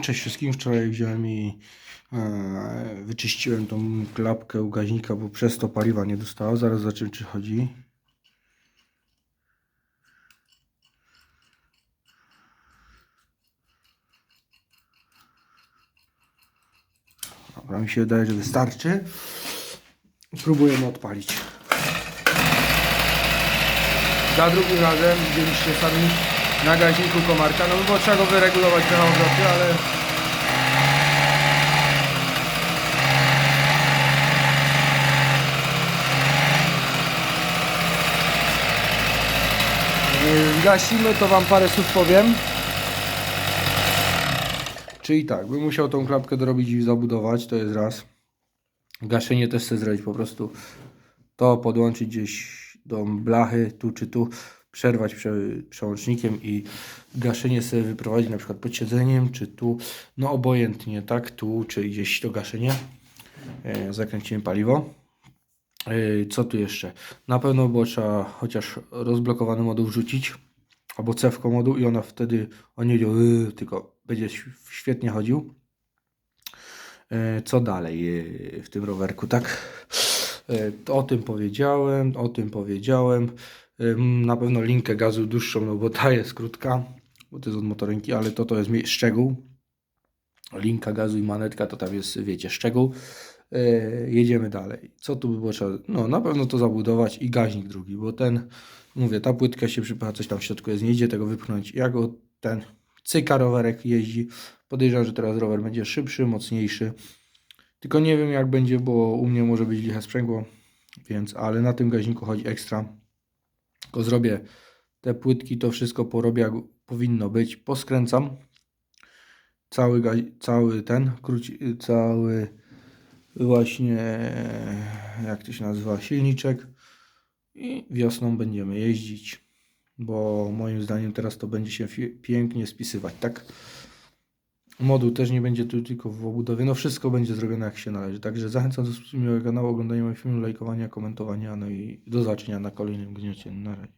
Cześć wszystkim. Wczoraj wziąłem i e, wyczyściłem tą klapkę ugaźnika, bo przez to paliwa nie dostała. Zaraz zobaczymy czy chodzi. Dobra, mi się wydaje, że wystarczy. Próbujemy odpalić. Za drugim razem widzieliście sami na gaźniku komarka. No bo trzeba go wyregulować na obroty, ale Yy, Gasimy, to wam parę słów powiem. Czyli tak, bym musiał tą klapkę dorobić i zabudować, to jest raz. Gaszenie też chcę zrobić po prostu. To podłączyć gdzieś do blachy, tu czy tu, przerwać prze, przełącznikiem i gaszenie sobie wyprowadzić na przykład pod siedzeniem, czy tu, no obojętnie, tak, tu, czy gdzieś to gaszenie. E, zakręcimy paliwo. Yy, Co tu jeszcze? Na pewno było trzeba chociaż rozblokowany moduł wrzucić, albo cewko moduł i ona wtedy, on nie będzie, yy, tylko będzie świetnie chodził. Yy, Co dalej w tym rowerku, tak? O tym powiedziałem, o tym powiedziałem. Na pewno linkę gazu dłuższą, no bo ta jest krótka, bo to jest od motorynki, ale to to jest szczegół. Linka gazu i manetka to tam jest, wiecie, szczegół. Yy, jedziemy dalej. Co tu by było trzeba? No, na pewno to zabudować i gaźnik drugi, bo ten, mówię, ta płytka się przypycha, coś tam w środku jest, nie idzie tego wypchnąć. Jak ten cyka rowerek jeździ, podejrzewam, że teraz rower będzie szybszy, mocniejszy. Tylko nie wiem jak będzie, bo u mnie może być liche sprzęgło, więc, ale na tym gaźniku chodzi ekstra. Tylko zrobię te płytki, to wszystko porobię jak powinno być. Poskręcam cały, cały ten, króci, cały właśnie, jak to się nazywa, silniczek i wiosną będziemy jeździć, bo moim zdaniem teraz to będzie się pięknie spisywać, tak? Moduł też nie będzie tu tylko w obudowie, no wszystko będzie zrobione jak się należy, także zachęcam do subskrybowania kanału, oglądania moich filmów, lajkowania, komentowania, no i do zobaczenia na kolejnym gniocie, na razie.